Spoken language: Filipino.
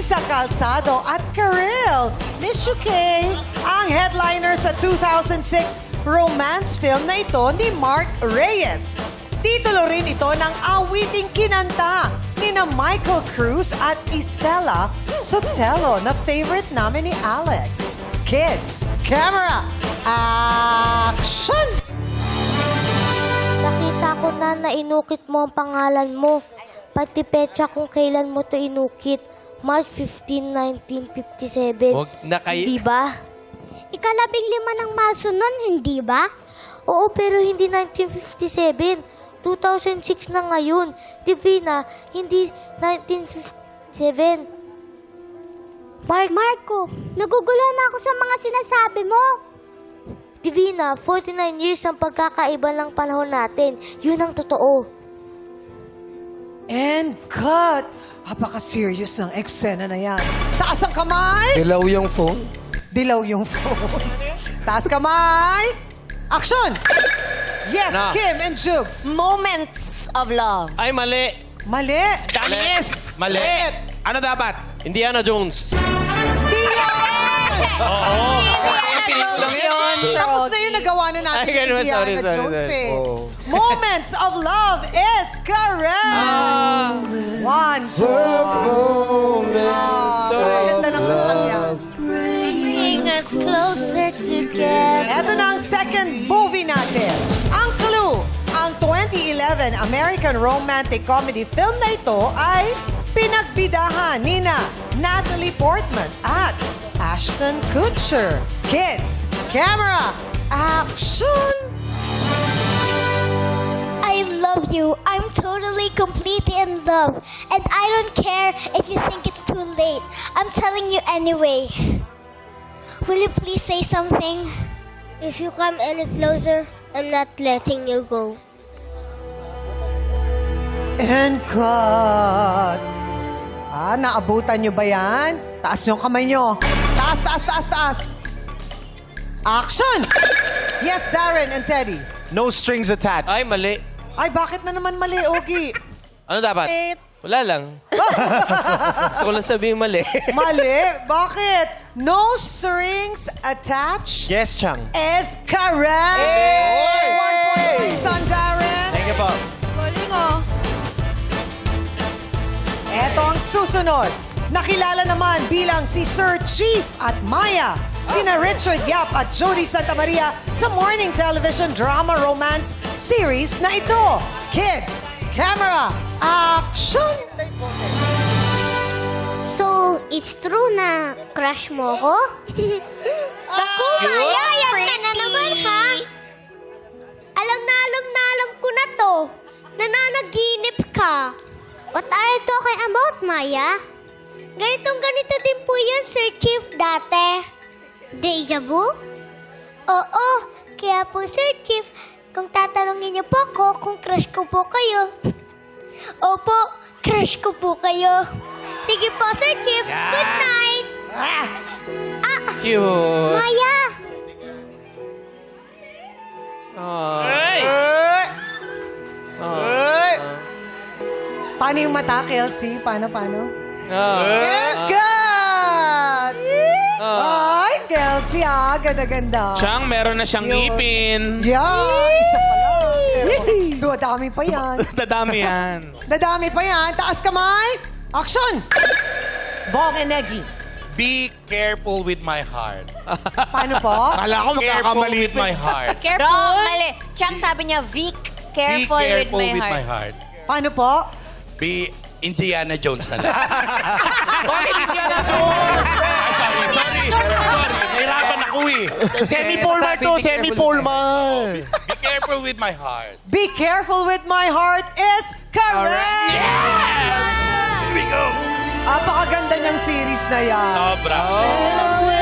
Lisa Calzado at Karel. Miss Kay. Ang headliner sa 2006 romance film na ito ni Mark Reyes. Titulo rin ito ng awiting kinanta ni na Michael Cruz at Isela Sotelo na favorite namin ni Alex. Kids, camera, action! Nakita ko na na inukit mo ang pangalan mo. Pati petsa kung kailan mo to inukit. March 15, 1957. Huwag na kayo- Di ba? Ikalabing lima ng Marso nun, hindi ba? Oo, pero hindi 1957. 2006 na ngayon. Divina, hindi 1957. Mark, Marco, nagugulo na ako sa mga sinasabi mo. Divina, 49 years ang pagkakaiba ng panahon natin. Yun ang totoo. And cut! Napaka-serious ng eksena na yan. Taas ang kamay! Dilaw yung phone. Dilaw yung phone. Taas kamay! Action! Yes, Na. Kim and Jugs. Moments of love. Ay, mali. Mali. Danis! Mali. Ano dapat? Indiana Jones. Di yan! Tapos na yun, nagawa na natin Ay, ganun. Indiana Sorry, sorry, Jones sorry. eh. Moments of Love is correct! Ah. One, two. Ah, maganda ng kantang yan. Bring us closer together. Eto na ang second movie natin. Ang clue, ang 2011 American romantic comedy film na ito ay pinagbidahan ni na Natalie Portman at Ashton Kutcher. Kids, camera, action! You. I'm totally, completely in love. And I don't care if you think it's too late. I'm telling you anyway. Will you please say something? If you come any closer, I'm not letting you go. And cut. Ah, naabutan nyo ba yan? Taas yung kamay nyo. Taas, taas, taas, taas. Action! Yes, Darren and Teddy. No strings attached. Ay, mali. Ay, bakit na naman mali, Ogie? Ano dapat? Eight. Wala lang. Gusto ko lang sabihin mali. Mali? Bakit? No strings attached Yes, Chang. is correct. One point kay Son Darren. Thank you po. Eto ang susunod. Nakilala naman bilang si Sir Chief at Maya. Sina Richard Yap at Jody Santa Maria sa morning television drama romance series na ito. Kids, camera, action! So, it's true na crush mo ko? Naku, Maya, yan ka na naman, ha? Alam na alam na alam ko na to. Nananaginip ka. What are you talking about, Maya? Ganitong ganito din po yan, Sir Chief, dati. Deja vu? Oo, kaya po, Sir Chief, kung tatanungin niyo po ako kung crush ko po kayo. Opo, crush ko po kayo. Sige po, Sir Chief. Good night. Cute. Maya, Ah. Hey! Ah. Paano yung mata, Kelsey? Paano, paano? Ah. Good! Ah. Kelsey ah. Ganda-ganda. Chang, meron na siyang Yun. ngipin. Yeah, isa pa lang. Pero, dadami pa yan. Dadami yan. Dadami pa yan. Taas kamay. Action! Bong and Negi. Be careful with my heart. Paano po? Kala ko Careful magkakamali with my heart. Careful. Wrong, mali. Chang sabi niya, Vic, Be careful, careful with, my, heart. Paano po? Be Indiana Jones na lang. Bakit hindi ka na doon? Ah, sorry, sorry. Sorry, nahirapan eh. Semi-Pullman to, Semi-Pullman. Be careful with my heart. Be careful with my heart is correct! Here we go. Apakaganda niyang series na yan. Sobra. Mo